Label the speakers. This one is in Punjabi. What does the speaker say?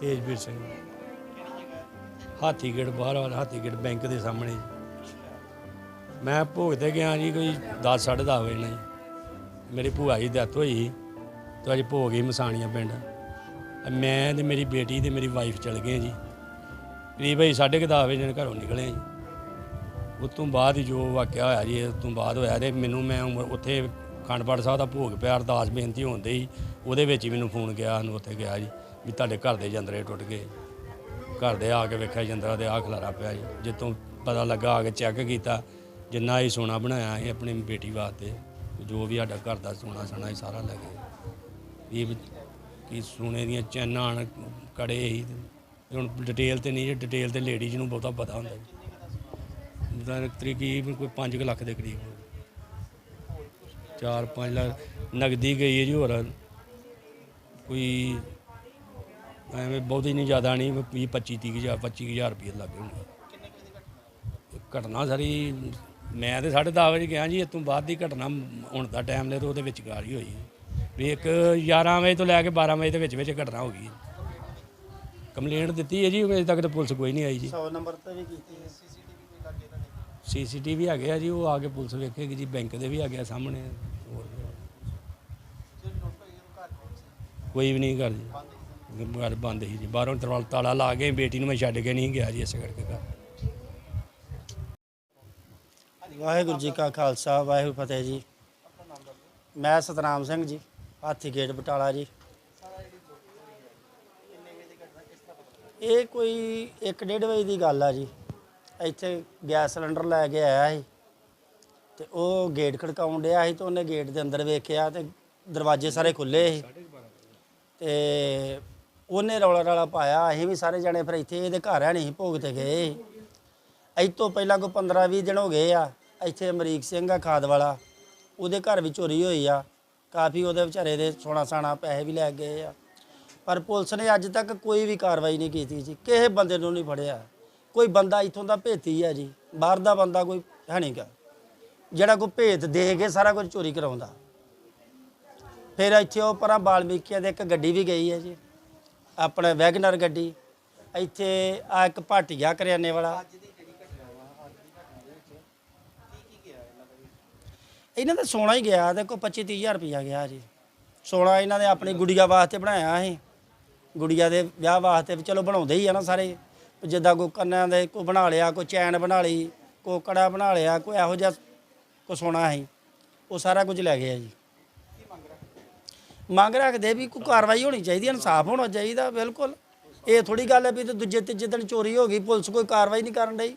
Speaker 1: ਤੇਜਵੀਰ ਸਿੰਘ। ਹਾਥੀਗੜ ਬਾਹਰ ਵਾਲਾ ਹਾਥੀਗੜ ਬੈਂਕ ਦੇ ਸਾਹਮਣੇ। ਮੈਂ ਭੋਗ ਤੇ ਗਿਆ ਜੀ ਕੋਈ 10 10:30 ਵਜੇ ਨਹੀਂ ਮੇਰੀ ਭੂਆ ਜੀ ਦੇਥ ਹੋਈ ਤੇ ਅੱਜ ਭੋਗ ਹੀ ਮਸਾਣੀਆਂ ਪਿੰਡ। ਮੈਂ ਤੇ ਮੇਰੀ ਬੇਟੀ ਤੇ ਮੇਰੀ ਵਾਈਫ ਚਲ ਗਏ ਜੀ। ਕਰੀਬ ਅਸੀਂ 10:30 ਵਜੇ ਨਾਲ ਘਰੋਂ ਨਿਕਲੇ ਜੀ। ਉਸ ਤੋਂ ਬਾਅਦ ਹੀ ਜੋ ਵਾਕਿਆ ਹੋਇਆ ਜੀ ਉਸ ਤੋਂ ਬਾਅਦ ਹੋਇਆ ਤੇ ਮੈਨੂੰ ਮੈਂ ਉਮਰ ਉੱਥੇ ਖੰਡਪੜ ਸਾਹਿਬ ਦਾ ਭੋਗ ਪਿਆ ਅਰਦਾਸ ਬੇਨਤੀ ਹੁੰਦੇ ਸੀ ਉਹਦੇ ਵਿੱਚ ਹੀ ਮੈਨੂੰ ਫੋਨ ਗਿਆ ਸਾਨੂੰ ਉੱਥੇ ਗਿਆ ਜੀ ਵੀ ਤੁਹਾਡੇ ਘਰ ਦੇ ਜੰਦਰੇ ਟੁੱਟ ਗਏ। ਘਰ ਦੇ ਆ ਕੇ ਵੇਖਿਆ ਜੰਦਰਾ ਦੇ ਆ ਖਲਾਰਾ ਪਿਆ ਜੀ। ਜਿੱਤੋਂ ਪਤਾ ਲੱਗਾ ਆ ਕੇ ਚੈੱਕ ਕੀਤਾ ਜਿੰਨਾ ਹੀ ਸੋਨਾ ਬਣਾਇਆ ਸੀ ਆਪਣੀ ਬੇਟੀ ਵਾਸਤੇ ਜੋ ਵੀ ਸਾਡਾ ਘਰ ਦਾ ਸੋਨਾ ਸਣਾ ਸੀ ਸਾਰਾ ਲੈ ਗਏ। ਇਹ ਕੀ ਸੋਨੇ ਦੀਆਂ ਚੈਨਾਂ ਹਨ, ਕੜੇ ਹੀ ਹੁਣ ਡਿਟੇਲ ਤੇ ਨਹੀਂ ਡਿਟੇਲ ਤੇ ਲੇਡੀਜ਼ ਨੂੰ ਬਹੁਤਾ ਪਤਾ ਹੁੰਦਾ ਜੀ। ਦਾ ਤਕਰੀਬ ਕੋਈ 5 ਲੱਖ ਦੇ ਕਰੀਬ 4-5 ਲੱਖ, ਨਗਦੀ ਗਈ ਹੈ ਜੀ ਹੋਰ। ਕੋਈ ਐਵੇਂ ਬਹੁਤੀ ਨਹੀਂ, ਜ਼ਿਆਦਾ ਨਹੀਂ 20 25 30 ਹਜ਼ਾਰ 25 ਹਜ਼ਾਰ ਰੁਪਏ ਲੱਗੇ ਹੋਣਗੇ ਘਟਨਾ ਸਾਰੀ, ਮੈਂ ਤੇ 10:30 ਵਜੇ ਗਿਆ ਜੀ ਇਸ ਤੋਂ ਬਾਅਦ ਦੀ ਘਟਨਾ ਹੁਣ ਦਾ ਟਾਈਮ ਲੈ ਤੇ ਉਹਦੇ ਵਿੱਚ ਗਾਲ ਹੀ ਹੋਈ। ਵੀ ਇੱਕ 11 ਵਜੇ ਤੋਂ ਲੈ ਕੇ 12 ਵਜੇ ਦੇ ਵਿੱਚ ਵਿੱਚ ਘਟਨਾ ਹੋ ਗਈ ਕੰਪਲੇਂਟ ਦਿੱਤੀ ਹੈ ਜੀ ਅਜੇ ਤੱਕ ਤਾਂ ਪੁਲਿਸ ਕੋਈ ਨਹੀਂ ਆਈ ਜੀ।
Speaker 2: 100 ਨੰਬਰ ਤੇ ਵੀ ਕੀਤੀ ਹੈ।
Speaker 1: ਸੀਸੀਟੀਵੀ ਹੈਗੇ ਆ ਜੀ ਉਹ ਆ ਕੇ ਪੁਲਿਸ ਵੇਖੇਗੀ ਜੀ ਬੈਂਕ ਦੇ ਵੀ ਹੈਗੇ ਆ ਸਾਹਮਣੇ। ਹੋਰ ਵੀ। ਕੋਈ ਵੀ ਨਹੀਂ ਕਰ ਜੀ। ਘਰ ਬੰਦ ਹੀ ਜੀ। ਬਾਹਰੋਂ ਤਰਵਾਲ ਤਾਲਾ ਲਾ ਕੇ ਬੇਟੀ ਨੂੰ ਮੈਂ ਛੱਡ ਕੇ ਨਹੀਂ ਗਿਆ ਜੀ ਇਸੇ ਕਰਕੇ ਘਰ।
Speaker 2: ਵਾਹਿਗੁਰੂ ਜੀ ਕਾ ਖਾਲਸਾ ਵਾਹਿਗੁਰੂ ਫਤਿਹ ਜੀ। ਮੈਂ ਸਤਨਾਮ ਸਿੰਘ ਜੀ ਹਾਥੀ ਗੇਟ ਬਟਾਲਾ ਜੀ। ਇਹ ਕੋਈ 1:30 ਵਜੇ ਦੀ ਗੱਲ ਆ ਜੀ। ਇੱਥੇ ਗੈਸ ਸਿਲੰਡਰ ਲੈ ਕੇ ਆਇਆ ਸੀ ਤੇ ਉਹ ਗੇਟ ਖੜਕਾਉਣ ਡਿਆ ਸੀ ਤੇ ਉਹਨੇ ਗੇਟ ਦੇ ਅੰਦਰ ਵੇਖਿਆ ਤੇ ਦਰਵਾਜ਼ੇ ਸਾਰੇ ਖੁੱਲੇ ਸੀ। ਤੇ ਉਹਨੇ ਰੌਲਾ ਰਾਲਾ ਪਾਇਆ, ਅਸੀਂ ਵੀ ਸਾਰੇ ਜਣੇ ਫਿਰ ਇੱਥੇ ਇਹਦੇ ਘਰ ਆ ਨਹੀਂ ਭੋਗ ਤੇ ਗਏ ਸੀ। ਅੱਜ ਤੋਂ ਪਹਿਲਾਂ ਕੋਈ 15 20 ਦਿਨ ਹੋ ਗਏ ਆ, ਇੱਥੇ ਅਮਰੀਕ ਸਿੰਘ ਆ ਖਾਦ ਵਾਲਾ ਉਹਦੇ ਘਰ ਵੀ ਚੋਰੀ ਹੋਈ ਆ। ਕਾਫੀ ਉਹਦੇ ਵਿਚਾਰੇ ਦੇ ਸੋਨਾ ਸਾਣਾ ਪੈਸੇ ਵੀ ਲੈ ਗਏ ਆ। ਪਰ ਪੁਲਿਸ ਨੇ ਅੱਜ ਤੱਕ ਕੋਈ ਵੀ ਕਾਰਵਾਈ ਨਹੀਂ ਕੀਤੀ ਜੀ। ਕਿਸੇ ਬੰਦੇ ਨੂੰ ਨਹੀਂ ਫੜਿਆ। ਕੋਈ ਬੰਦਾ ਇੱਥੋਂ ਦਾ ਭੇਤੀ ਹੈ ਜੀ। ਬਾਹਰ ਦਾ ਬੰਦਾ ਕੋਈ ਹੈ ਨਹੀਂਗਾ ਜਿਹੜਾ ਕੋਈ ਭੇਤ ਦੇ ਕੇ ਸਾਰਾ ਕੁਝ ਚੋਰੀ ਕਰਾਉਂਦਾ। ਫਿਰ ਇੱਥੇ ਉਹ ਪਰਾਂ ਬਾਲਮੀਕੀਆਂ ਦੇ ਇੱਕ ਗੱਡੀ ਵੀ ਗਈ ਹੈ ਜੀ। ਆਪਣੇ ਵੈਗਨਰ ਗੱਡੀ। ਇੱਥੇ ਆ ਇੱਕ ਭਾਟੀਆ ਕਰਿਆਨੇ ਵਾਲਾ। ਇਹਨਾਂ ਦਾ ਸੋਨਾ ਹੀ ਗਿਆ। ਦੇਖੋ 25 30000 ਰੁਪਇਆ ਗਿਆ ਜੀ। ਸੋਨਾ ਇਹਨਾਂ ਨੇ ਆਪਣੀ ਗੁੜੀਆ ਵਾਸਤੇ ਬਣਾਇਆ ਸੀ। ਗੁੜੀਆ ਦੇ ਵਿਆਹ ਵਾਸਤੇ ਵੀ ਚਲੋ ਬਣਾਉਂਦੇ ਹੀ ਆ ਨਾ ਸਾਰੇ। ਜਿੱਦਾਂ ਕੋਈ ਕੰਨਾਂ ਦੇ ਕੋਈ ਬਣਾ ਲਿਆ, ਕੋਈ ਚੈਨ ਬਣਾ ਲਈ, ਕੋਈ ਕੜਾ ਬਣਾ ਲਿਆ, ਕੋਈ ਇਹੋ ਜਿਹਾ ਕੋ ਸੋਨਾ ਸੀ। ਉਹ ਸਾਰਾ ਕੁਝ ਲੈ ਗਿਆ ਜੀ। ਮੰਗ ਰੱਖਦੇ ਵੀ ਕੋਈ ਕਾਰਵਾਈ ਹੋਣੀ ਚਾਹੀਦੀ, ਇਨਸਾਫ ਹੋਣਾ ਚਾਹੀਦਾ, ਬਿਲਕੁਲ। ਇਹ ਥੋੜੀ ਗੱਲ ਹੈ ਵੀ ਤੇ ਦੂਜੇ ਤੀਜੇ ਦਿਨ ਚੋਰੀ ਹੋ ਗਈ, ਪੁਲਿਸ ਕੋਈ ਕਾਰਵਾਈ ਨਹੀਂ ਕਰਨ ਡਈ।